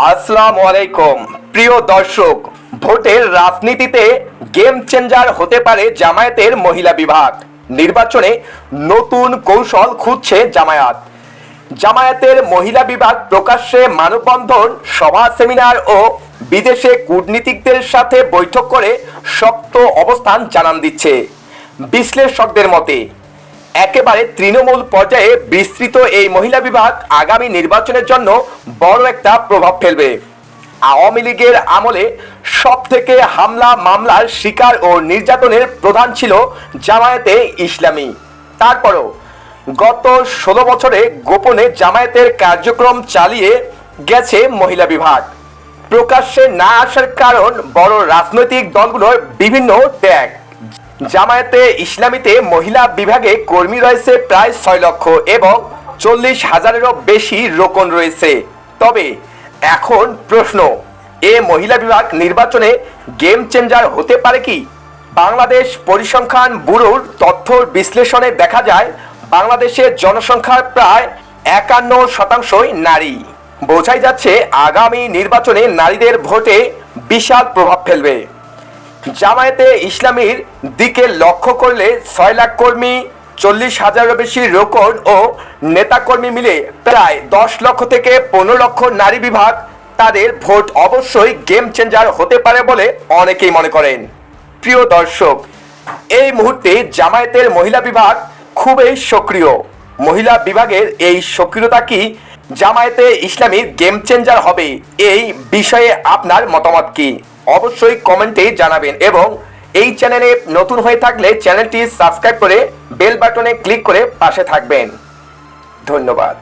আসসালামু আলাইকুম প্রিয় দর্শক, ভোটের রাজনীতিতে গেম চেঞ্জার হতে পারে জামায়াতের মহিলা বিভাগ। নির্বাচনে নতুন কৌশল খুঁজছে জামায়াত। জামায়াতের মহিলা বিভাগ প্রকাশ্যে মানববন্ধন, সভা সেমিনার ও বিদেশে কূটনীতিকদের সাথে বৈঠক করে শক্ত অবস্থান জানান দিচ্ছে। বিশ্লেষকদের মতে একেবারে তৃণমূল পর্যায়ে বিস্তৃত এই মহিলা বিভাগ আগামী নির্বাচনের জন্য বড় একটা প্রভাব ফেলবে। আওয়ামী লীগের আমলে সব থেকে হামলা মামলার শিকার ও নির্যাতনের প্রধান ছিল জামায়াতে ইসলামী। তারপরও গত ষোলো বছরে গোপনে জামায়াতের কার্যক্রম চালিয়ে গেছে মহিলা বিভাগ। প্রকাশ্যে না আসার কারণ বড় রাজনৈতিক দলগুলোর বিভিন্ন ত্যাগ। জামায়াতে ইসলামীতে মহিলা বিভাগে কর্মী রয়েছে প্রায় ছয় লক্ষ এবং চল্লিশ হাজারেরও বেশি রোকন রয়েছে। তবে এখন প্রশ্ন, এ মহিলা বিভাগ নির্বাচনে গেম চেঞ্জার হতে পারে কি? বাংলাদেশ পরিসংখ্যান ব্যুরোর তথ্য বিশ্লেষণে দেখা যায় বাংলাদেশের জনসংখ্যার প্রায় একান্ন শতাংশই নারী। বোঝাই যাচ্ছে, আগামী নির্বাচনে নারীদের ভোটে বিশাল প্রভাব ফেলবে। জামায়াতে ইসলামীর দিকে লক্ষ্য করলে ছয় লাখ কর্মী, চল্লিশ হাজারেরও বেশি রোকন ও নেতাকর্মী মিলে প্রায় দশ লক্ষ থেকে পনেরো লক্ষ নারী বিভাগ তাদের ভোট অবশ্যই গেম চেঞ্জার হতে পারে বলে অনেকেই মনে করেন। প্রিয় দর্শক, এই মুহূর্তে জামায়াতের মহিলা বিভাগ খুবই সক্রিয়। মহিলা বিভাগের এই সক্রিয়তা কি জামায়াতে ইসলামীর গেম চেঞ্জার হবে। এই বিষয়ে আপনার মতামত কি? অবশ্যই কমেন্টে জানাবেন এবং এই চ্যানেলে নতুন হয়ে থাকলে চ্যানেলটি সাবস্ক্রাইব করে বেল বাটনে ক্লিক করে পাশে থাকবেন। ধন্যবাদ।